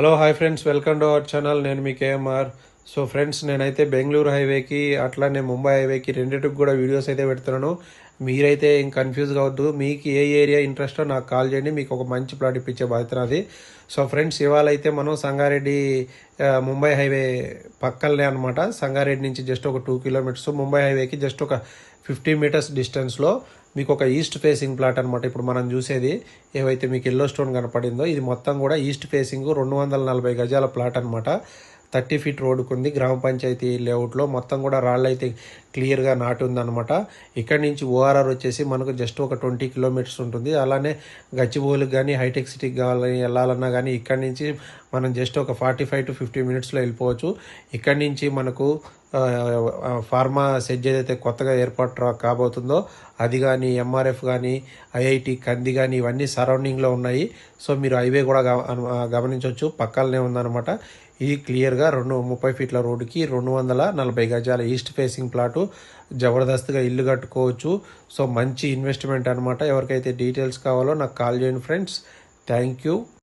Hello hi friends welcome to our channel నేను మీ KMR so friends నేనైతే బెంగళూరు హైవేకి అట్లానే ముంబై హైవేకి రెండింటికి కూడా వీడియోస్ అయితే పెడుతున్నాను. మీరైతే ఏం కన్ఫ్యూజ్ కావద్దు. మీకు ఏ ఏరియా ఇంట్రెస్టో నాకు కాల్ చేయండి. మీకు ఒక మంచి ప్లాట్ ఇప్పించే బాధ్యత నాది. సో ఫ్రెండ్స్ ఇవాళ అయితే మనం సంగారెడ్డి ముంబై హైవే పక్కనే అనమాట సంగారెడ్డి నుంచి జస్ట్ ఒక టూ కిలోమీటర్స్ ముంబై హైవేకి జస్ట్ ఒక ఫిఫ్టీ మీటర్స్ డిస్టెన్స్లో మీకు ఒక ఈస్ట్ ఫేసింగ్ ప్లాట్ అనమాట ఇప్పుడు మనం చూసేది ఏవైతే మీకు ఎల్లో స్టోన్ కనపడిందో ఇది మొత్తం కూడా ఈస్ట్ ఫేసింగ్ రెండు వందల నలభై గజాల ప్లాట్ అనమాట థర్టీ ఫీట్ రోడ్డుకు ఉంది గ్రామ పంచాయతీ లేఅవుట్లో మొత్తం కూడా రాళ్ళు అయితే క్లియర్గా నాటి ఉందన్నమాట ఇక్కడి నుంచి ఓఆర్ఆర్ వచ్చేసి మనకు జస్ట్ ఒక ట్వంటీ కిలోమీటర్స్ ఉంటుంది. అలానే గచ్చిబౌలికి కానీ హైటెక్ సిటీకి కావాలని వెళ్ళాలన్నా కానీ ఇక్కడి నుంచి మనం జస్ట్ ఒక ఫార్టీ ఫైవ్ టు ఫిఫ్టీ మినిట్స్లో వెళ్ళిపోవచ్చు. ఇక్కడి నుంచి మనకు ఫార్మా సెజ్ ఏదైతే కొత్తగా ఏర్పాటు కాబోతుందో అది కానీ ఎంఆర్ఎఫ్ కానీ ఐఐటి కంది కానీ ఇవన్నీ సరౌండింగ్లో ఉన్నాయి. సో మీరు హైవే కూడా గమనించవచ్చు. పక్కలనే ఉందన్నమాట. ఇది క్లియర్గా రెండు ముప్పై ఫీట్ల రోడ్డుకి రెండు వందల నలభై గజాల ఈస్ట్ ఫేసింగ్ ప్లాటు. జబర్దస్త్గా ఇల్లు కట్టుకోవచ్చు. సో మంచి ఇన్వెస్ట్మెంట్ అనమాట ఎవరికైతే డీటెయిల్స్ కావాలో నాకు కాల్ చేయండి ఫ్రెండ్స్. Thank you.